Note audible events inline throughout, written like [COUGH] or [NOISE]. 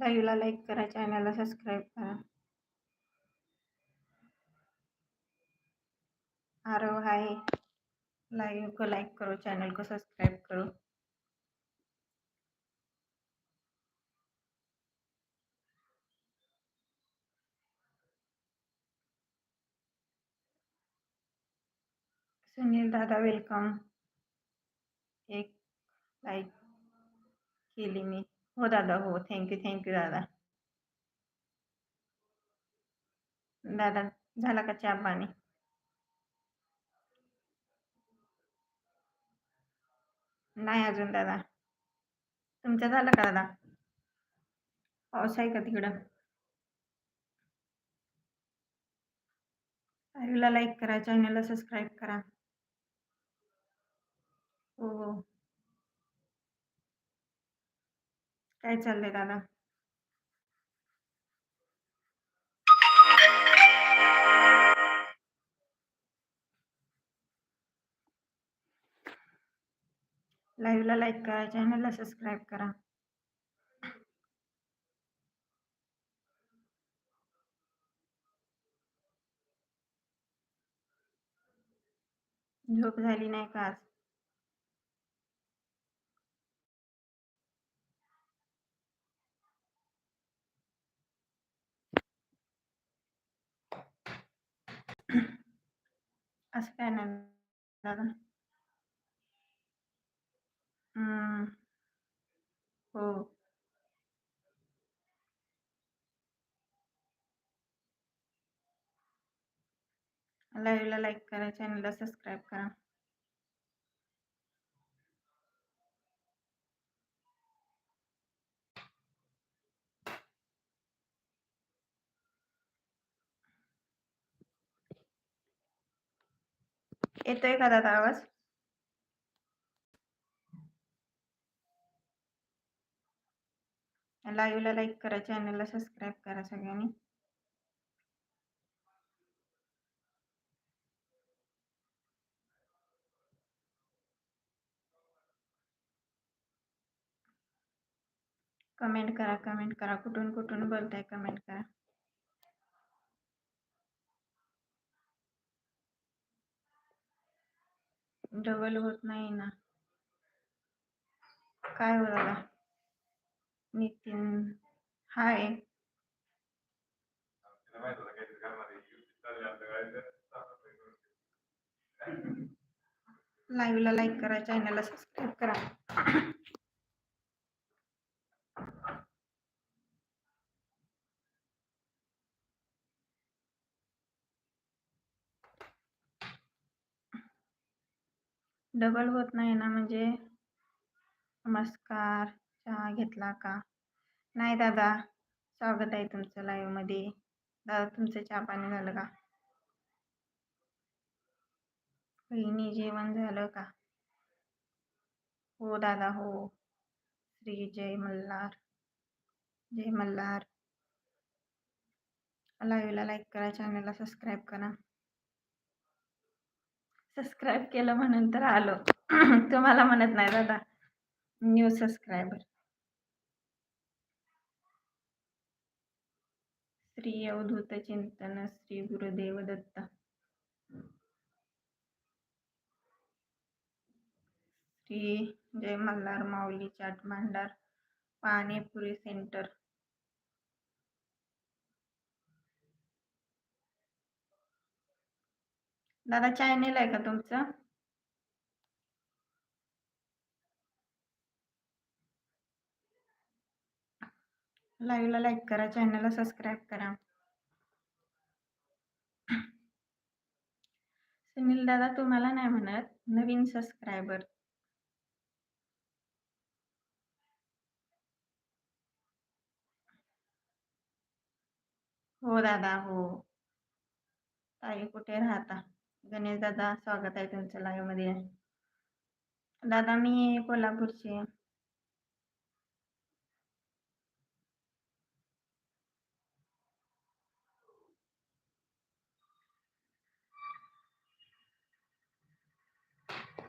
लाईव्हला लाईक करा चॅनलला सबस्क्राईब करा. आरव हाय. लाइव को लाइक करो चैनल को सब्सक्राइब करो. सुनील दादा वेलकम एक लाईक केली मी. हो दादा हो. थँक्यू थँक्यू दादा. दादा झाला का चहा पाणी? नाही अजून दादा. तुमचं झालं का दादा? पाऊस आहे का तिकडं? लाईव्हला लाईक करा चॅनलला सबस्क्राईब करा. हो हो. काय चाललंय दादा? लाईव्हला लाईक करा चॅनलला सबस्क्राईब करा. झोप झाली नाही का आज? असं काय नाही दादा हो लाईव्हला लाईक करा चॅनलला सबस्क्राईब करा येतोय का दादा आवाज? लाईव्हला लाईक करा चॅनलला सबस्क्राईब करा सगळ्यांनी. कमेंट करा कमेंट करा. कुठून कुठून बोलताय कमेंट करा. डबल होत नाही ना. काय हो दादा? नितीन हाय लाईव्हला लाईक करा चॅनलला सबस्क्राईब करा. डबल होत नाही ना म्हणजे नमस्कार चहा घेतला का? नाही दादा स्वागत आहे तुमचं लाईव्हमध्ये दादा तुमचं चहा पाणी झालं का? बहिणी जेवण झालं का? हो दादा हो. श्री जय मल्हार. जय मल्हार. लाईव्हला लाईक करा चॅनलला सबस्क्राईब करा. सबस्क्राईब केलं म्हणून तर आलो. [CLEARS THROAT] तुम्हाला म्हणत नाही दादा. न्यू सबस्क्रायबर श्री अवधूत चिंतन श्री गुरुदेव दत्त. श्री जय मल्हार माऊली चाट भांडार पाणीपुरी सेंटर. दादा चॅनेल आहे का तुमचं? लाईव्हला लाईक करा चॅनलला सबस्क्राईब करा. सुनील दादा तुम्हाला नाही म्हणत नवीन सबस्क्रायबर हो दादा हो. ताई कुठे राहता? गणेश दादा स्वागत आहे तुमचं लाईव्हमध्ये दादा मी कोल्हापूरची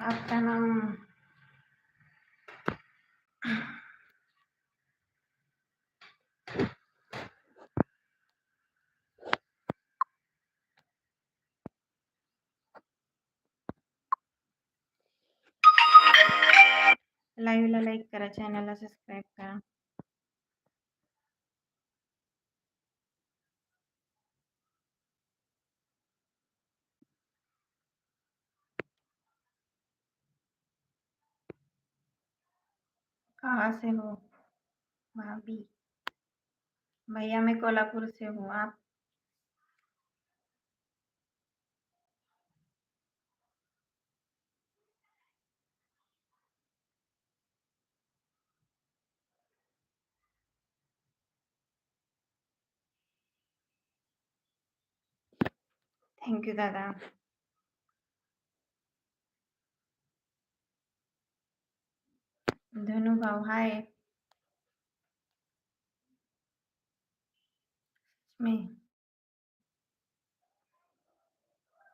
आपका नाम लाईव्हला लाईक करा चॅनलला सबस्क्राईब करा कहाँ से हो भाभी भैया मैं कोल्हापुर से हूँ आप थँक्यू दादा धनु भाऊ हाय मैं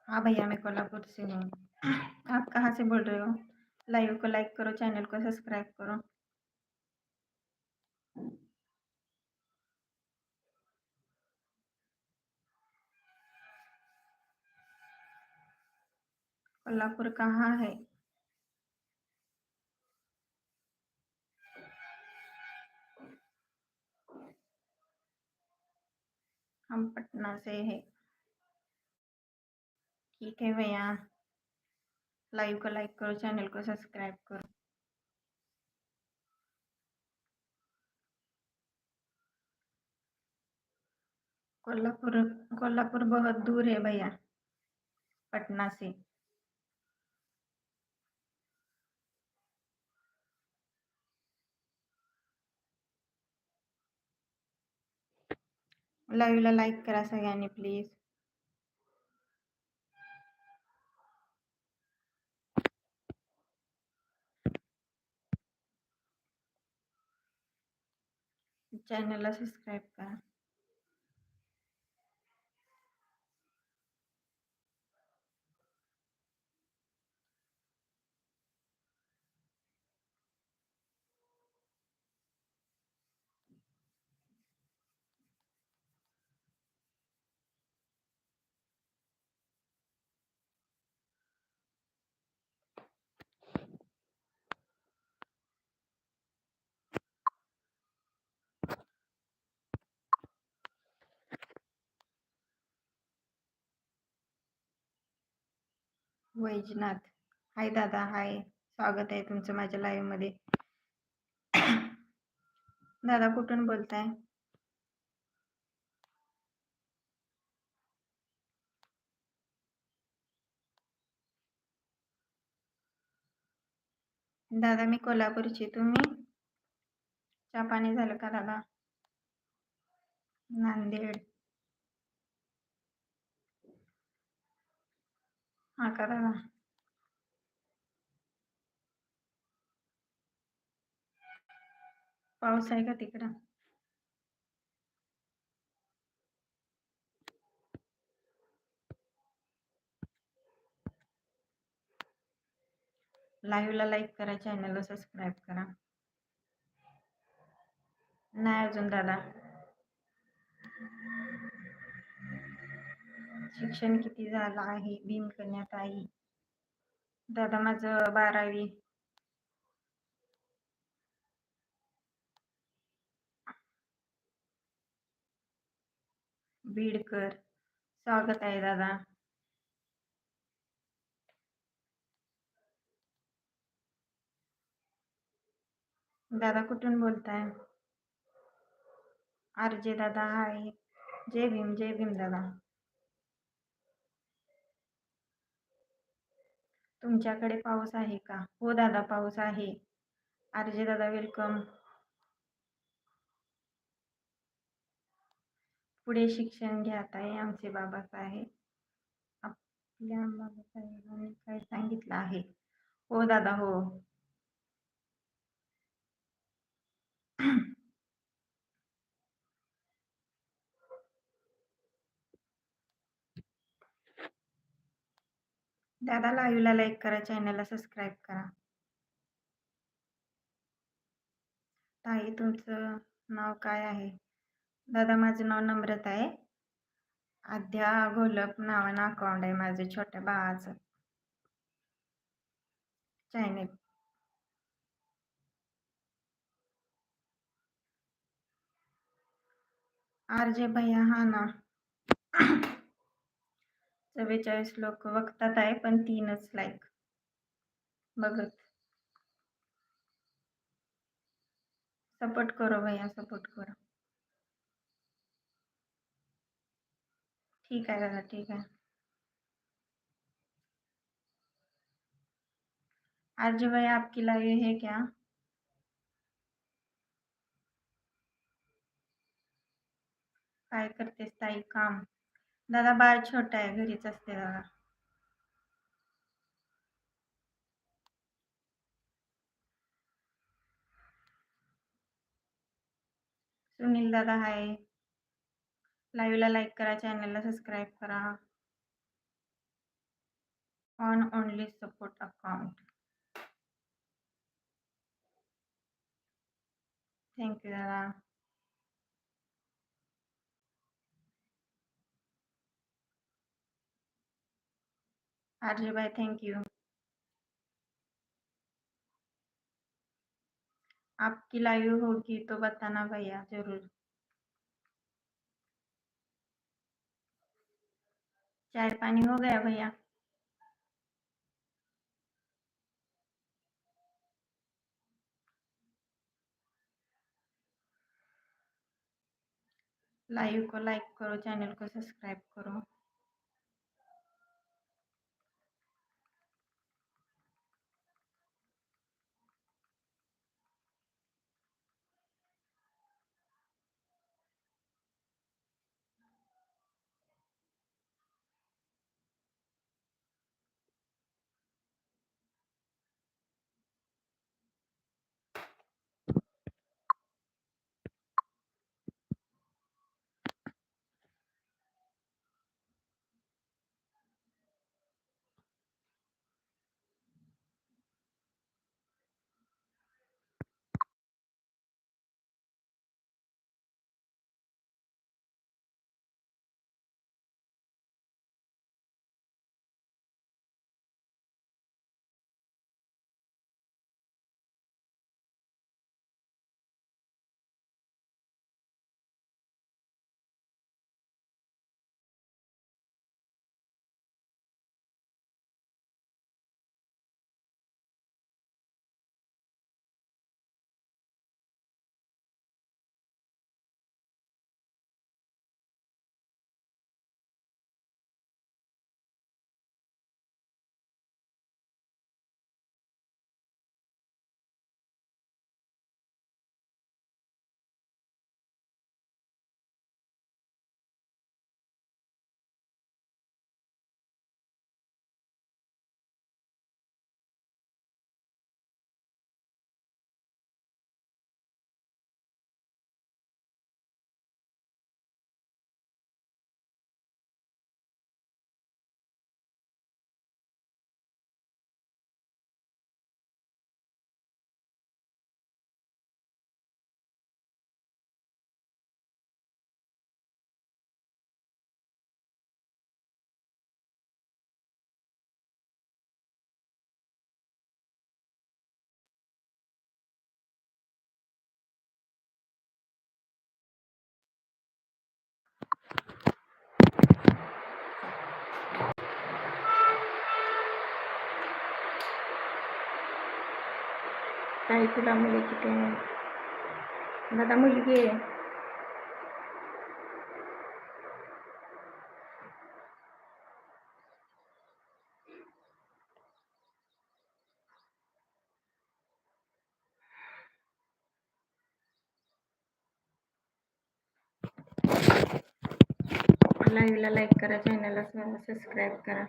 हाँ भैया, मैं कोल्हापुर से हूँ। आप कहाँ से बोल रहे हो? लाइव को लाइक करो चैनल को सब्सक्राइब करो। कोल्हापुर कहाँ है? हम पटना से है। ठीक है भैया। लाइव को लाइक करो, चैनल को सब्सक्राइब करो। कोल्हापुर कोल्हापुर बहुत दूर है भैया, पटना से। लाईव्हला लाईक करा सगळ्यांनी प्लीज. चॅनलला सबस्क्राईब करा. वैजनाथ. हाय दादा हाय. स्वागत आहे तुमचं माझ्या लाईव्हमध्ये दादा कुठून बोलताय? दादा मी कोल्हापूरची तुम्ही? चहा पाणी झालं का दादा? नांदेड. Ah, हा करा ना पाऊस आहे का तिकडं लाईव्हला लाईक करा चॅनलला सबस्क्राईब करा. नाही अजून दादा. शिक्षण किती झालं आहे भीम करण्यात आई दादा माझं बारावी. बीडकर. स्वागत आहे दादा. दादा कुठून बोलताय? आर जे दादा हाय जय भीम जय भीम दादा. तुमच्याकडे पाऊस आहे का? हो दादा पाऊस आहे. आर जे दादा वेलकम पुढे शिक्षण घ्यात आहे आमचे बाबासाहेब आपल्या बाबासाहेबांनी काय सांगितलं आहे? हो दादा हो. दादा लाईव्हला लाईक करा चॅनलला सबस्क्राईब करा. ताई तुमचं नाव काय आहे? दादा माझं नाव नम्रता आहे. अध्या गोलप नावानं अकाउंट आहे माझं छोट्या बाळाचं. चॅनल आर जे भैया हा ना चव्वेचाळीस लोक बघतात आहे पण तीनच लाईक बघत. सपोर्ट करो भैया सपोर्ट करो. ठीक आहे दादा ठीक आहे. आर जे भैया आपकी लाइव है क्या? काय करतेस ताई? काम. दादा बाळ छोटा आहे घरीच असते दादा. सुनील दादा हाय. लाईव्हला लाईक करा चॅनलला सबस्क्राईब करा. On only support account. Thank you दादा. आरजे भाई थैंक यू आपकी लाइव होगी तो बताना भैया, ज़रूर। चाय पानी हो गया भैया? लाइव को लाइक करो चैनल को सब्सक्राइब करो। ताई तुला मुले किती आहे दादा मुलगी आहे लाईव्हला लाईक करा चॅनलला सबस्क्राईब करा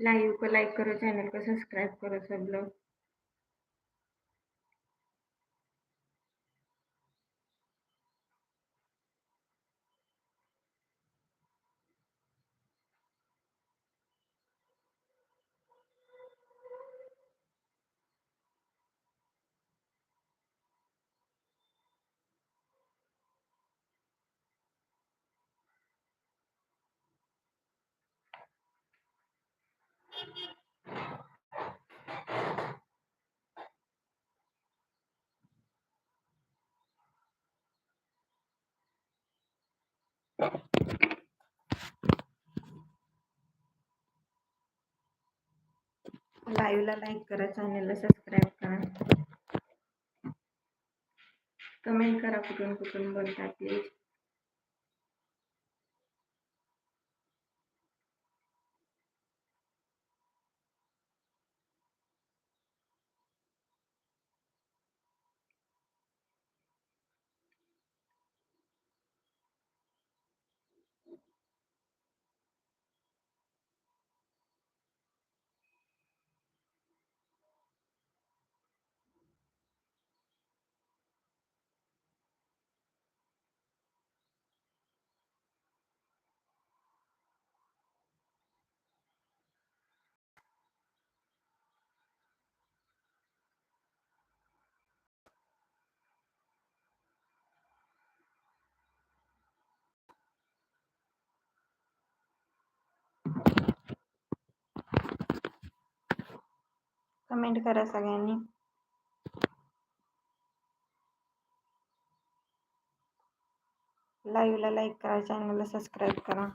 लाइव को लाइक करो चैनल को सब्सक्राइब करो सब लोग. लाईव्हला लाईक करा चॅनलला सबस्क्राईब करा. कमेंट करा कुठून कुठून बोलतात प्लीज कमेंट करा सगळ्यांनी. लाईव्हला लाईक करा चॅनलला सबस्क्राईब करा.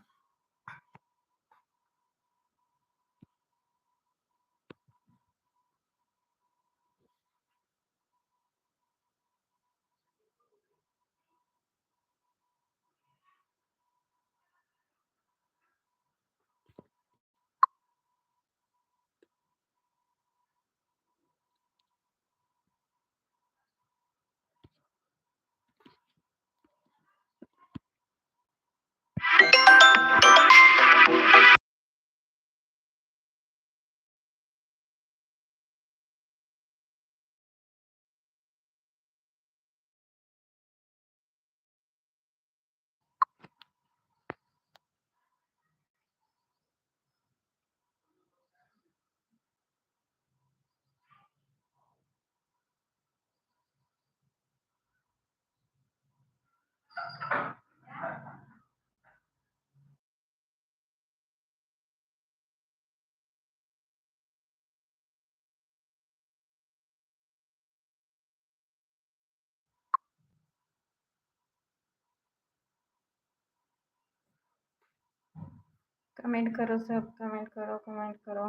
कमेंट करो सब कमेंट करो कमेंट करो.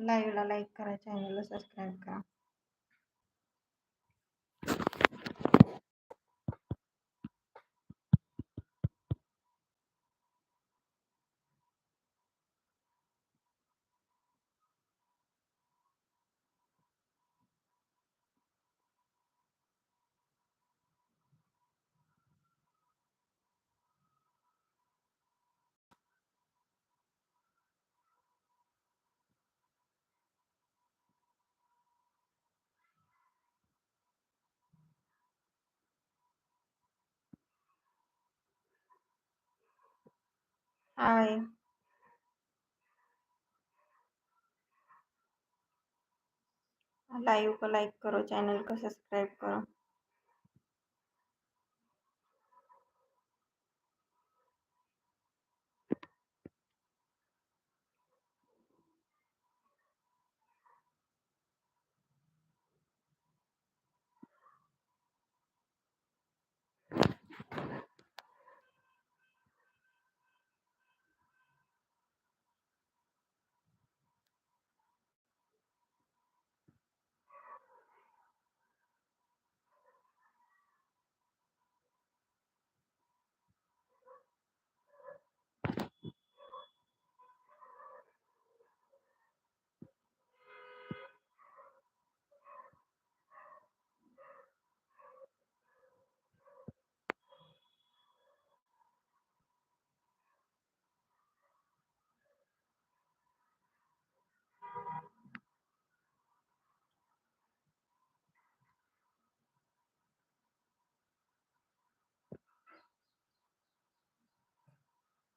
लाईव्हला लाईक करा चॅनलला सबस्क्राईब करा. हाय लाइव को लाइक करो चैनल को सब्सक्राइब करो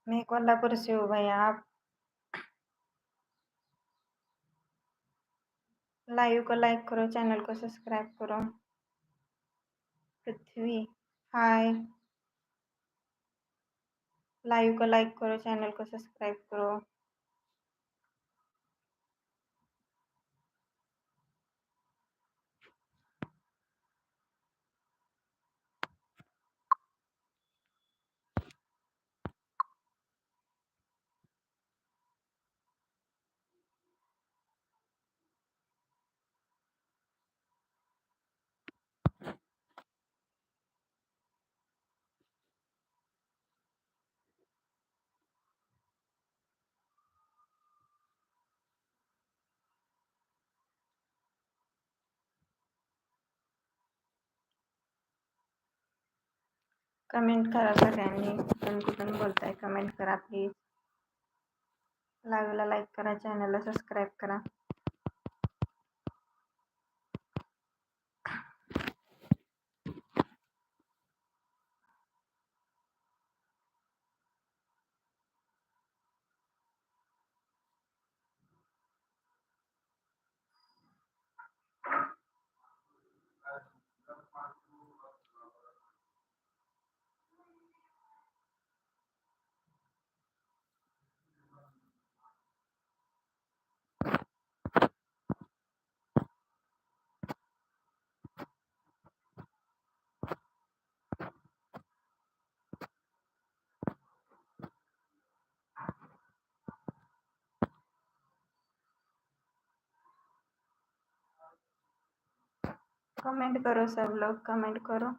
मैं कोल्हापुर से हूँ भैया आप। लाइव को लाइक करो चैनल को सब्सक्राइब करो। पृथ्वी, हाय। लाइव को लाइक करो चैनल को सब्सक्राइब करो। कमेंट करा सगळ्यांनी. कुठून कुठून बोलताय कमेंट करा प्लीज लाईव्हला लाईक करा चॅनलला सबस्क्राईब करा. कमेंट करो सब लोग कमेंट करो